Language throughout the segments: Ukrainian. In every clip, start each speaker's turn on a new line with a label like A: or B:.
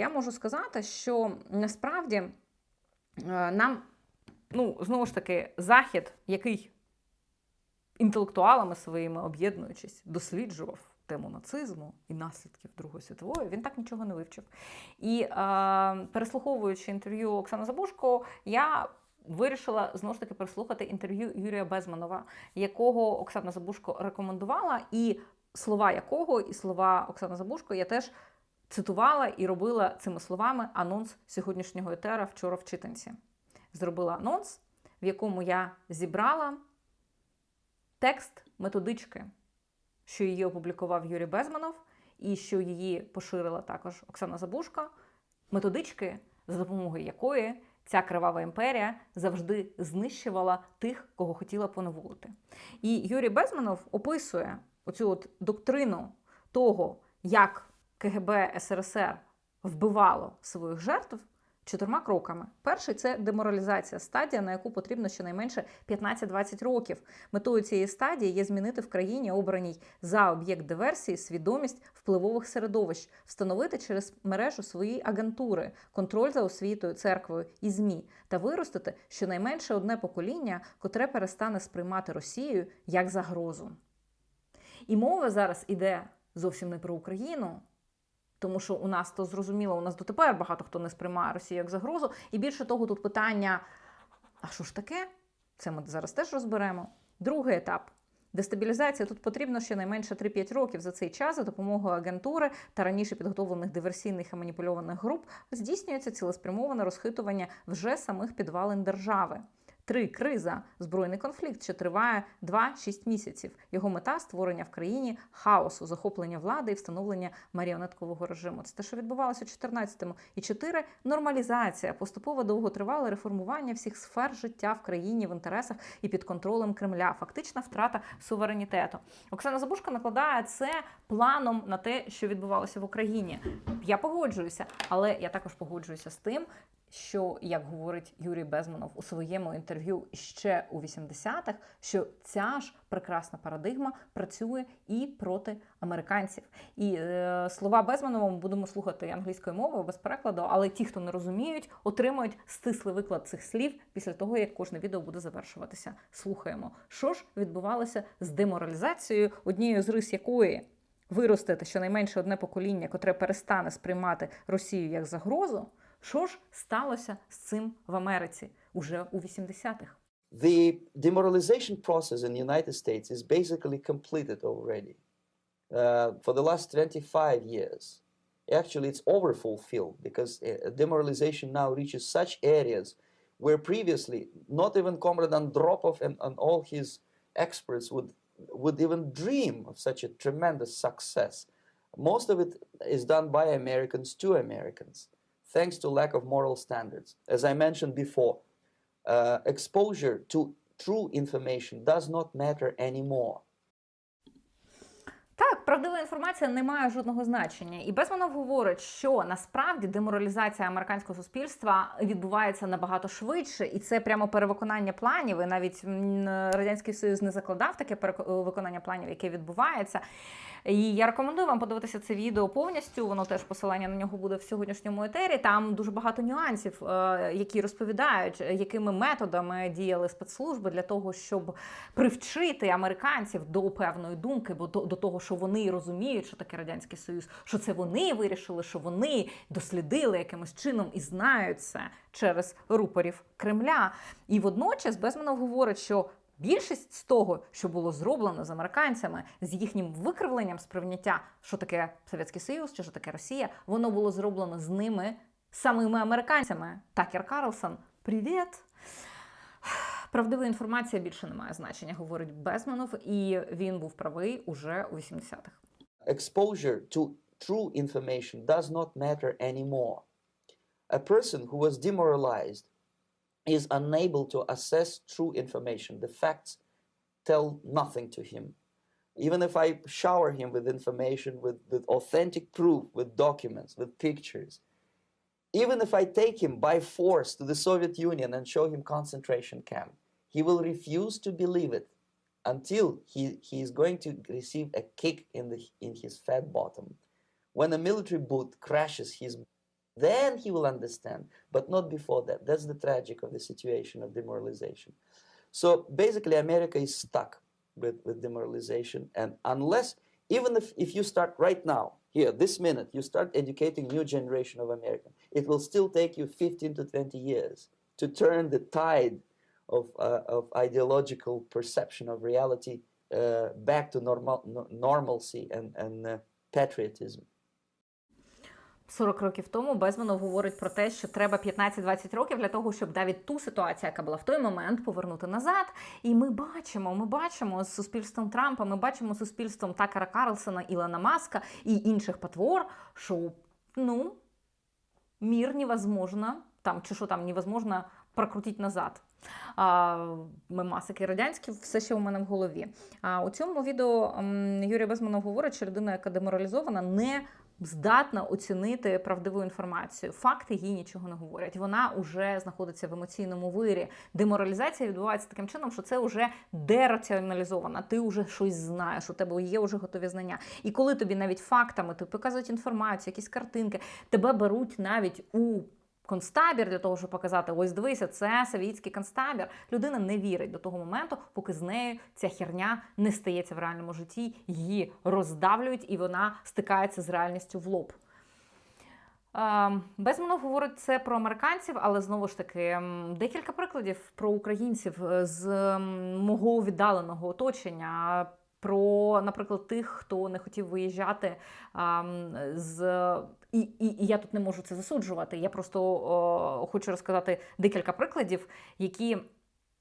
A: я можу сказати, що насправді е, нам, ну, знову ж таки, захід, який інтелектуалами своїми об'єднуючись, досліджував тему нацизму і наслідків Другої світової, він так нічого не вивчив. І е, переслуховуючи інтерв'ю Оксани Забушко, я вирішила знову ж таки переслухати інтерв'ю Юрія Безманова, якого Оксана Забушко рекомендувала, і слова якого, і слова Оксани Забушко я теж цитувала і робила цими словами анонс сьогоднішнього етера вчора в читанці. Зробила анонс, в якому я зібрала текст методички, що її опублікував Юрій Безманов, і що її поширила також Оксана Забушко, методички, за допомогою якої ця кривава імперія завжди знищувала тих, кого хотіла поневолити. І Юрій Безманов описує оцю от доктрину того, як КГБ СРСР вбивало своїх жертв чотирма кроками. Перший це деморалізація, стадія, на яку потрібно щонайменше 15-20 років. Метою цієї стадії є змінити в країні, обраній за об'єкт диверсії, свідомість впливових середовищ, встановити через мережу свої агентури, контроль за освітою, церквою і ЗМІ та виростити щонайменше одне покоління, котре перестане сприймати Росію як загрозу. І мова зараз іде зовсім не про Україну. Тому що у нас то зрозуміло, у нас дотепер багато хто не сприймає Росію як загрозу. І більше того, тут питання: а що ж таке? Це ми зараз теж розберемо. Другий етап. Дестабілізація тут потрібно щонайменше 3-5 років за цей час за допомогою агентури та раніше підготовлених диверсійних і маніпульованих груп здійснюється цілеспрямоване розхитування вже самих підвалин держави. Три криза збройний конфлікт, що триває 2-6 місяців. Його мета створення в країні хаосу, захоплення влади і встановлення маріонеткового режиму. Це те, що відбувалося у 14-му. І чотири нормалізація, поступово довготривале реформування всіх сфер життя в країні в інтересах і під контролем Кремля. Фактична втрата суверенітету. Оксана Забушка накладає це планом на те, що відбувалося в Україні. Я погоджуюся, але я також погоджуюся з тим, що, як говорить Юрій Безманов у своєму інтерв'ю ще у 80-х, що ця ж прекрасна парадигма працює і проти американців. І е, слова Безманова ми будемо слухати англійською мовою без перекладу, але ті, хто не розуміють, отримають стислий виклад цих слів після того, як кожне відео буде завершуватися. Слухаємо, що ж відбувалося з деморалізацією, однією з рис якої виростити щонайменше одне покоління, котре перестане сприймати Росію як загрозу. Що ж сталося з цим в Америці уже у 80-х?
B: The demoralization process in the United States is basically completed already. Uh, for the last 25 years, actually, it's overfulfilled because uh, demoralization now reaches such areas where previously not even Comrade Andropov and, and all his experts would, would even dream of such a tremendous success. Most of it is done by Americans to Americans Thanks to lack of moral standards. As I mentioned before, uh, exposure to true information does not matter anymore.
A: Правдива інформація не має жодного значення. І Безманов говорить, що насправді деморалізація американського суспільства відбувається набагато швидше, і це прямо перевиконання планів. І навіть Радянський Союз не закладав таке перевиконання планів, яке відбувається. І я рекомендую вам подивитися це відео повністю. Воно теж посилання на нього буде в сьогоднішньому етері. Там дуже багато нюансів, е, які розповідають, якими методами діяли спецслужби для того, щоб привчити американців до певної думки, бо до, до того, що вони розуміють, що таке радянський союз, що це вони вирішили, що вони дослідили якимось чином і знають це через рупорів Кремля. І водночас Безманов говорить, що Більшість з того, що було зроблено з американцями, з їхнім викривленням сприйняття, що таке Совєтський Союз, чи що таке Росія, воно було зроблено з ними самими американцями. Такер Карлсон, привіт! Правдива інформація більше не має значення, говорить Безманов, і він був правий уже у 80-х.
B: Exposure to true information does not matter anymore. A person who was demoralized is unable to assess true information. The facts tell nothing to him. Even if I shower him with information, with, with authentic proof, with documents, with pictures, even if I take him by force to the Soviet Union and show him concentration camp, he will refuse to believe it until he, he is going to receive a kick in, the, in his fat bottom. When a military boot crashes his Then he will understand, but not before that. That's the tragic of the situation of demoralization. So basically, America is stuck with, with demoralization. And unless, even if, if you start right now, here, this minute, you start educating new generation of Americans, it will still take you 15 to 20 years to turn the tide of, uh, of ideological perception of reality uh, back to normal, no- normalcy and, and uh, patriotism.
A: 40 років тому Безманов говорить про те, що треба 15-20 років для того, щоб навіть ту ситуацію, яка була в той момент, повернути назад. І ми бачимо, ми бачимо з суспільством Трампа, ми бачимо з суспільством Такера Карлсона, Ілона Маска і інших потвор, що ну мір невозможно, там чи що там невозможно прокрутити назад. А, мемасики радянські все ще у мене в голові. А у цьому відео Юрій Безманов говорить, що людина, яка деморалізована, не здатна оцінити правдиву інформацію. Факти їй нічого не говорять. Вона вже знаходиться в емоційному вирі. Деморалізація відбувається таким чином, що це вже дераціоналізована. Ти вже щось знаєш, у тебе є вже готові знання. І коли тобі навіть фактами ти показують інформацію, якісь картинки, тебе беруть навіть у. Концтабір для того, щоб показати, ось дивися, це совєтський концтабір. Людина не вірить до того моменту, поки з нею ця херня не стається в реальному житті, її роздавлюють, і вона стикається з реальністю в лоб. Ем, Безманов говорить це про американців, але знову ж таки декілька прикладів про українців е, з мого віддаленого оточення. Про, наприклад, тих, хто не хотів виїжджати з і, і, і я тут не можу це засуджувати. Я просто о, хочу розказати декілька прикладів, які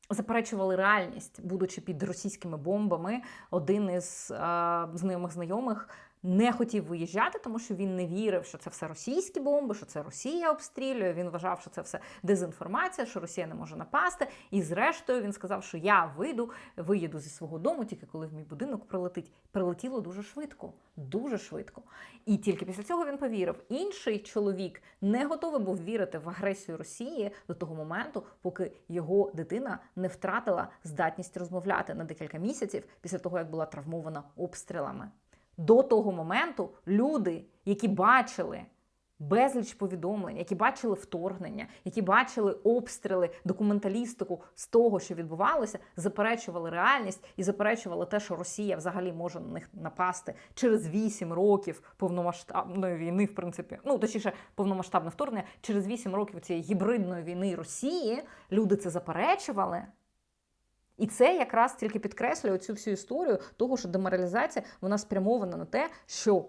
A: заперечували реальність, будучи під російськими бомбами. Один із а, знайомих знайомих не хотів виїжджати, тому що він не вірив, що це все російські бомби, що це Росія обстрілює. Він вважав, що це все дезінформація, що Росія не може напасти. І зрештою він сказав, що я вийду, виїду зі свого дому, тільки коли в мій будинок прилетить. Прилетіло дуже швидко, дуже швидко. І тільки після цього він повірив. Інший чоловік не готовий був вірити в агресію Росії до того моменту, поки його дитина не втратила здатність розмовляти на декілька місяців після того, як була травмована обстрілами. До того моменту люди, які бачили безліч повідомлень, які бачили вторгнення, які бачили обстріли, документалістику з того, що відбувалося, заперечували реальність і заперечували те, що Росія взагалі може на них напасти через 8 років повномасштабної війни, в принципі, ну точніше, повномасштабне вторгнення, через 8 років цієї гібридної війни Росії люди це заперечували. І це якраз тільки підкреслює цю всю історію того, що деморалізація вона спрямована на те, що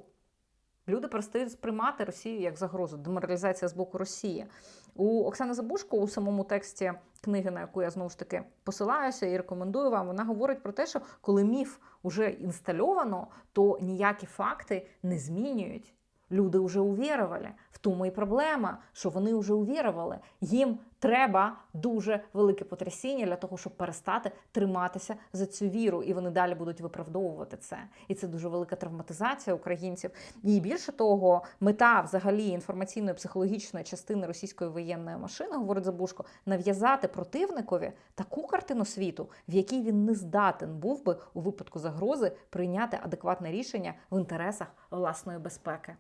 A: люди перестають сприймати Росію як загрозу. Деморалізація з боку Росії. У Оксани Забушко у самому тексті книги, на яку я знову ж таки посилаюся і рекомендую вам, вона говорить про те, що коли міф уже інстальовано, то ніякі факти не змінюють. Люди вже увірували. В тому і проблема, що вони вже увірували. Їм треба дуже велике потрясіння для того, щоб перестати триматися за цю віру, і вони далі будуть виправдовувати це. І це дуже велика травматизація українців. І більше того, мета взагалі інформаційної психологічної частини російської воєнної машини, говорить Забушко, нав'язати противникові таку картину світу, в якій він не здатен був би у випадку загрози прийняти адекватне рішення в інтересах власної безпеки.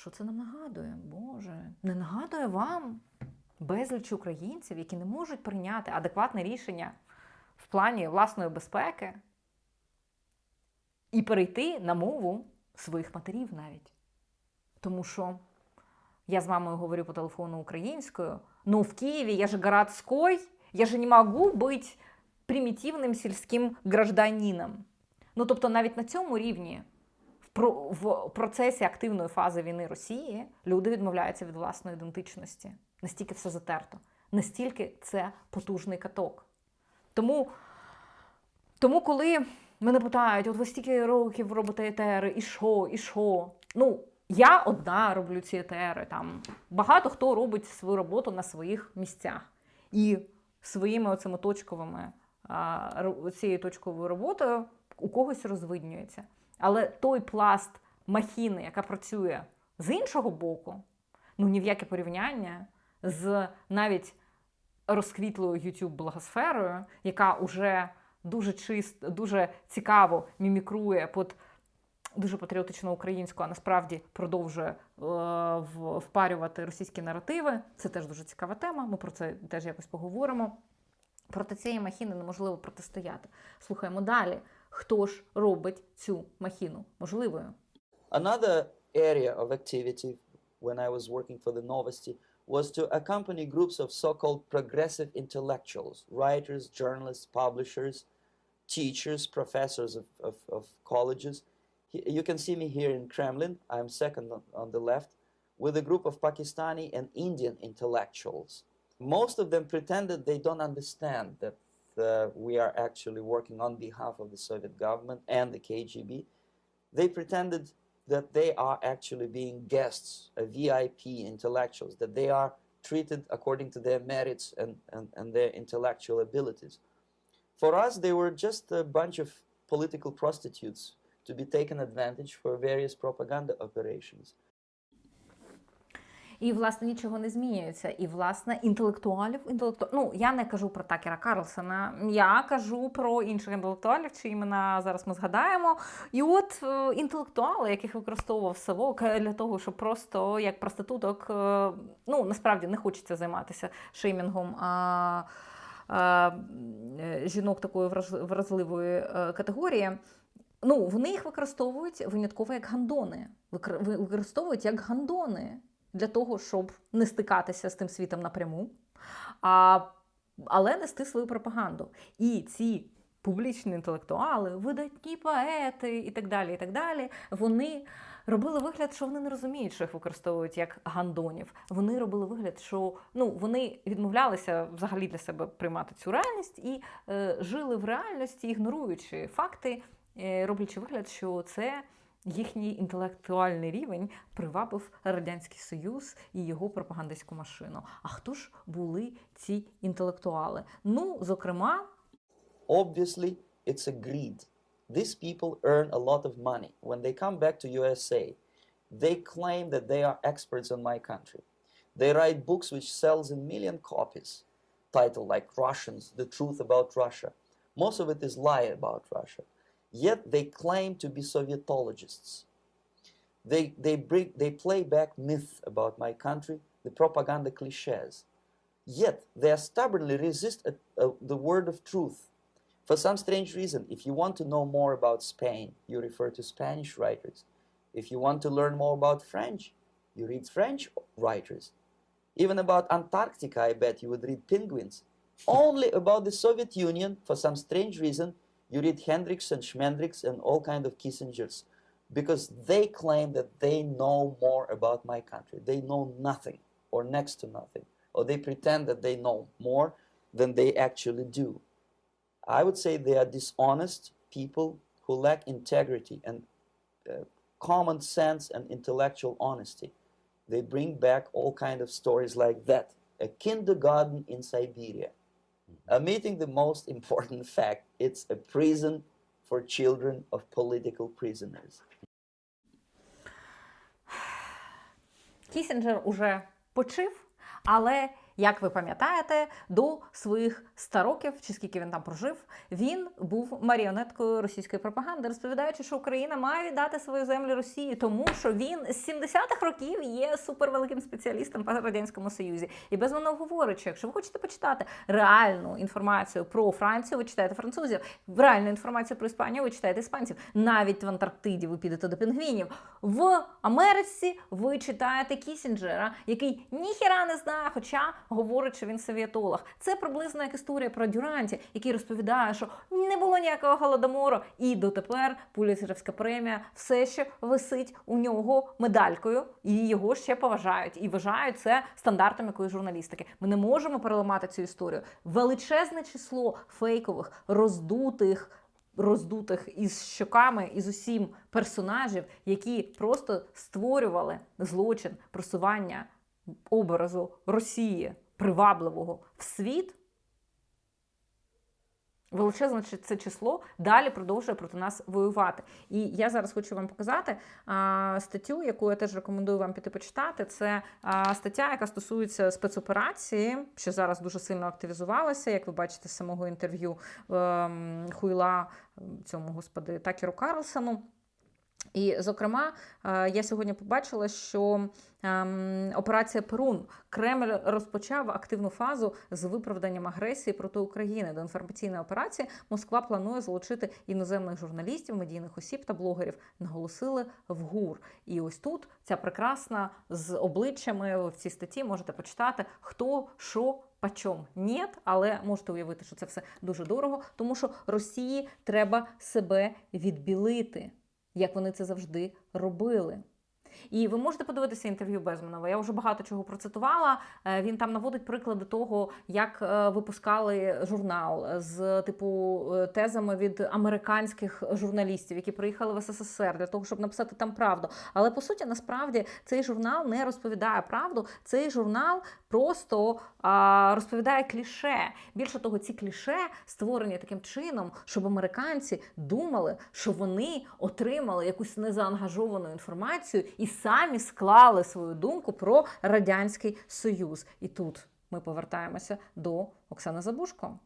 A: Що це нам нагадує? Боже, не нагадує вам безліч українців, які не можуть прийняти адекватне рішення в плані власної безпеки і перейти на мову своїх матерів навіть. Тому що я з мамою говорю по телефону українською, но в Києві я же городской, я же не можу бути примітивним сільським гражданином. Ну тобто навіть на цьому рівні в процесі активної фази війни Росії люди відмовляються від власної ідентичності. Настільки все затерто, настільки це потужний каток. Тому, тому коли мене питають, от ви стільки років робите етери, і що, і що? Ну, я одна роблю ці етери. Там багато хто робить свою роботу на своїх місцях. І своїми оцими точковими цією точковою роботою у когось розвиднюється. Але той пласт махіни, яка працює з іншого боку, ну ні в яке порівняння з навіть розквітлою youtube благосферою, яка уже дуже чист, дуже цікаво мімікрує під дуже патріотично українську, а насправді продовжує е, впарювати російські наративи. Це теж дуже цікава тема. Ми про це теж якось поговоримо. Проти цієї махіни неможливо протистояти. Слухаємо далі. Хто ж робить цю махіну можливою?
B: Another area of activity when I was working for the Novosti was to accompany groups of so-called progressive intellectuals, writers, journalists, publishers, teachers, professors of, of, of colleges. He- You can see me here in Kremlin. I'm second on, on the left, with a group of Pakistani and Indian intellectuals. Most of them pretended they don't understand that uh, uh, we are actually working on behalf of the Soviet government and the KGB. They pretended that they are actually being guests, VIP intellectuals, that they are treated according to their merits and, and, and their intellectual abilities. For us, they were just a bunch of political prostitutes to be taken advantage for various propaganda operations.
A: І, власне, нічого не змінюється. І, власне, інтелектуалів, інтелекту... ну, я не кажу про Такера Карлсона, я кажу про інших інтелектуалів, чи імена зараз ми згадаємо. І от е, інтелектуали, яких використовував Савок для того, щоб просто як проституток, е, ну, насправді не хочеться займатися шеймінгом. А... е, Жінок такої вразливої категорії, ну, вони їх використовують винятково як гандони. Використовують як гандони для того, щоб не стикатися з тим світом напряму, а, але нести свою пропаганду. І ці публічні інтелектуали, видатні поети і так далі, і так далі, вони робили вигляд, що вони не розуміють, що їх використовують як гандонів. Вони робили вигляд, що ну, вони відмовлялися взагалі для себе приймати цю реальність і е, жили в реальності, ігноруючи факти, е, роблячи вигляд, що це їхній інтелектуальний рівень привабив Радянський Союз і його пропагандистську машину. А хто ж були ці інтелектуали? Ну, зокрема,
B: Obviously, it's a greed. These people earn a lot of money. When they come back to USA, they claim that they are experts on my country. They write books which sells a million copies, titled like Russians, The Truth About Russia. Most of it is lie about Russia. Yet they claim to be Sovietologists. They, they, bring, they play back myth about my country, the propaganda cliches. Yet they stubbornly resist uh, uh, the word of truth. For some strange reason, if you want to know more about Spain, you refer to Spanish writers. If you want to learn more about French, you read French writers. Even about Antarctica, I bet you would read Penguins. Only about the Soviet Union, for some strange reason, you read Hendricks and Schmendricks and all kind of Kissingers, because they claim that they know more about my country. They know nothing, or next to nothing, or they pretend that they know more than they actually do. I would say they are dishonest people who lack integrity and uh, common sense and intellectual honesty. They bring back all kind of stories like that. A kindergarten in Siberia. Omitting the most important fact, it's a prison for children of political prisoners.
A: Кісінджер уже почив, але, як ви пам'ятаєте, до своїх 100 років, чи скільки він там прожив, він був маріонеткою російської пропаганди, розповідаючи, що Україна має віддати свою землю Росії, тому що він з 70-х років є супервеликим спеціалістом по радянському союзі. І безумовно говорить, що якщо ви хочете почитати реальну інформацію про Францію, ви читаєте французів, реальну інформацію про Іспанію, ви читаєте іспанців. Навіть в Антарктиді ви підете до пінгвінів. В Америці ви читаєте Кісінджера, який ніхіра не знає, хоча говорить, що він совєтолог. Це приблизно як історія про Дюранті, який розповідає, що не було ніякого голодомору, і дотепер Пуліцерівська премія все ще висить у нього медалькою, і його ще поважають і вважають це стандартом якоїсь журналістики. Ми не можемо переламати цю історію. Величезне число фейкових, роздутих. Роздутих із щоками, із усім персонажів, які просто створювали злочин просування образу Росії привабливого в світ. Величезне це число далі продовжує проти нас воювати. І я зараз хочу вам показати а, статтю, яку я теж рекомендую вам піти почитати. Це а, стаття, яка стосується спецоперації, що зараз дуже сильно активізувалася, як ви бачите з самого інтерв'ю ем, Хуйла ем, цьому господи Такеру Карлсону. І, зокрема, е, я сьогодні побачила, що ем, операція Перун Кремль розпочав активну фазу з виправданням агресії проти України. До інформаційної операції Москва планує залучити іноземних журналістів, медійних осіб та блогерів. Наголосили в ГУР. І ось тут ця прекрасна з обличчями в цій статті можете почитати, хто що. Почом ні, але можете уявити, що це все дуже дорого, тому що Росії треба себе відбілити як вони це завжди робили. І ви можете подивитися інтерв'ю Безманова. Я вже багато чого процитувала. Е, Він там наводить приклади того, як е, випускали журнал з типу е, тезами від американських журналістів, які приїхали в СССР для того, щоб написати там правду. Але по суті, насправді цей журнал не розповідає правду. Цей журнал просто а, розповідає кліше. Більше того, ці кліше створені таким чином, щоб американці думали, що вони отримали якусь незаангажовану інформацію і самі склали свою думку про радянський союз. І тут ми повертаємося до Оксани Забушко.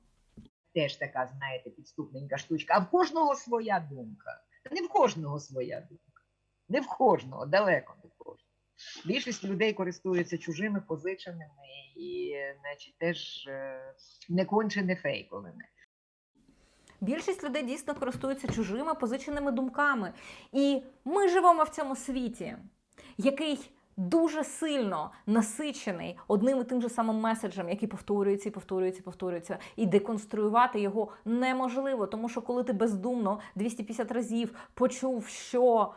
C: теж така, знаєте, підступненька штучка. А в кожного своя думка. Не в кожного своя думка. Не в кожного, далеко. Більшість людей користуються чужими позиченими і, значить, теж е, не конче фейковими.
A: Більшість людей дійсно користуються чужими позиченими думками. І ми живемо в цьому світі, який дуже сильно насичений одним і тим же самим меседжем, який повторюється і повторюється, і повторюється. І деконструювати його неможливо, тому що коли ти бездумно 250 разів почув, що.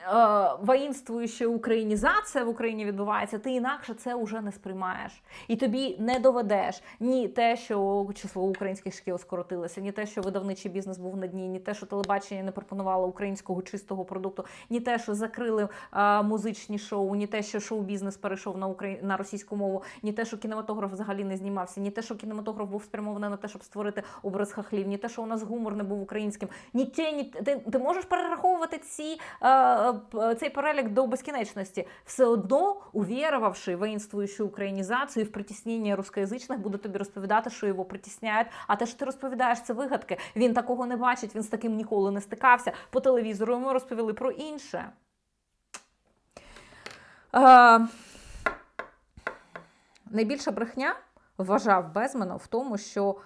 A: Е, Воїнствуюча українізація в Україні відбувається, ти інакше це вже не сприймаєш. І тобі не доведеш ні те, що число українських шкіл скоротилося, ні те, що видавничий бізнес був на дні, ні те, що телебачення не пропонувало українського чистого продукту, ні те, що закрили а, музичні шоу, ні те, що шоу-бізнес перейшов на Украї... на російську мову, ні те, що кінематограф взагалі не знімався, ні те, що кінематограф був спрямований на те, щоб створити образ хахлів, ні те, що у нас гумор не був українським, ні те, ні ти, ти можеш перераховувати ці, е, п- цей перелік до безкінечності. Все одно, увірувавши воїнствуючу українізацію в притіснення рускоязичних, буде тобі розповідати, що його притісняють. А те, що ти розповідаєш, це вигадки. Він такого не бачить, він з таким ніколи не стикався. По телевізору йому розповіли про інше. Е, найбільша брехня вважав Безменов в тому, що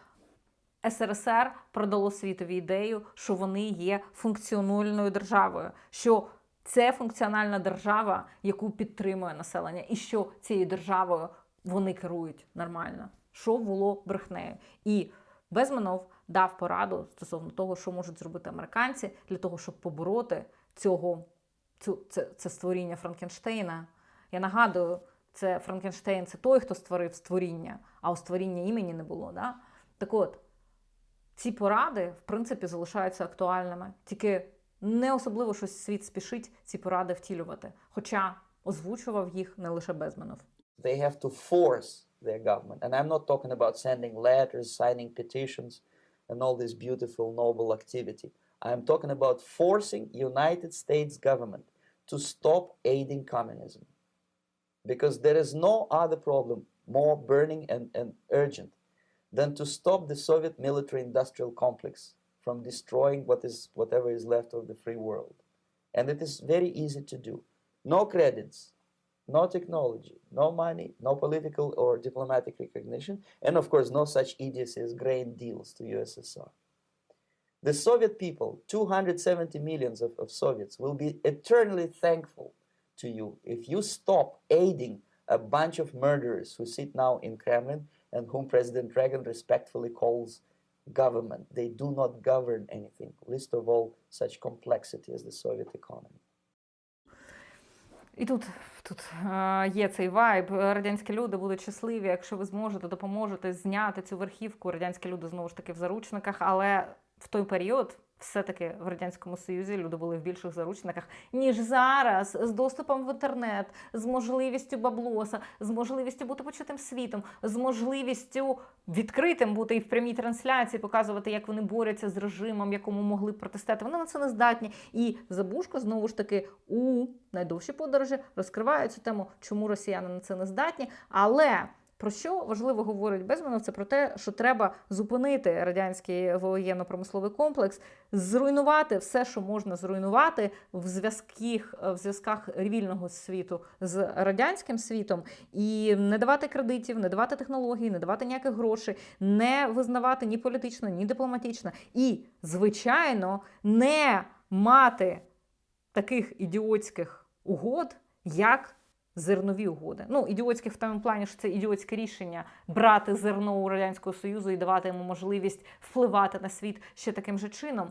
A: СРСР продало світові ідею, що вони є функціональною державою, що це функціональна держава, яку підтримує населення, і що цією державою вони керують нормально. Що було брехнею? І Безменов дав пораду стосовно того, що можуть зробити американці для того, щоб побороти цього цю, це, це створіння Франкенштейна. Я нагадую, це Франкенштейн це той, хто створив створіння, а у створіння імені не було. Да? Так от, ці поради, в принципі, залишаються актуальними. Тільки не особливо щось світ спішить ці поради втілювати. Хоча озвучував їх не лише Безменов.
B: They have to force their government. And I'm not talking about sending letters, signing petitions, and all this beautiful, noble activity. I'm talking about forcing United States government to stop aiding communism. Because there is no other problem more burning and, and urgent than to stop the Soviet military industrial complex from destroying what is whatever is left of the free world. And it is very easy to do. No credits, no technology, no money, no political or diplomatic recognition, and of course, no such idiocy as grain deals to USSR. The Soviet people, 270 millions of, of Soviets, will be eternally thankful to you if you stop aiding a bunch of murderers who sit now in Kremlin and whom President Reagan respectfully calls government. They do not govern anything, least of all such complexity as the Soviet economy.
A: І тут, тут е, є цей вайб. Радянські люди будуть щасливі, якщо ви зможете допоможете зняти цю верхівку. Радянські люди знову ж таки в заручниках, але в той період. Все-таки в радянському союзі люди були в більших заручниках ніж зараз, з доступом в інтернет, з можливістю баблоса, з можливістю бути почутим світом, з можливістю відкритим бути і в прямій трансляції, показувати, як вони борються з режимом, якому могли протестувати. Вони на це не здатні. І Забушко знову ж таки у найдовші подорожі розкриває цю тему, чому росіяни на це не здатні. Але Про що важливо говорить Безманов? Це про те, що треба зупинити радянський воєнно-промисловий комплекс, зруйнувати все, що можна зруйнувати в зв'язках, в зв'язках вільного світу з радянським світом, і не давати кредитів, не давати технологій, не давати ніяких грошей, не визнавати ні політично, ні дипломатично, і, звичайно, не мати таких ідіотських угод, як зернові угоди. Ну, ідіотських в тому плані, що це ідіотське рішення брати зерно у Радянського Союзу і давати йому можливість впливати на світ ще таким же чином.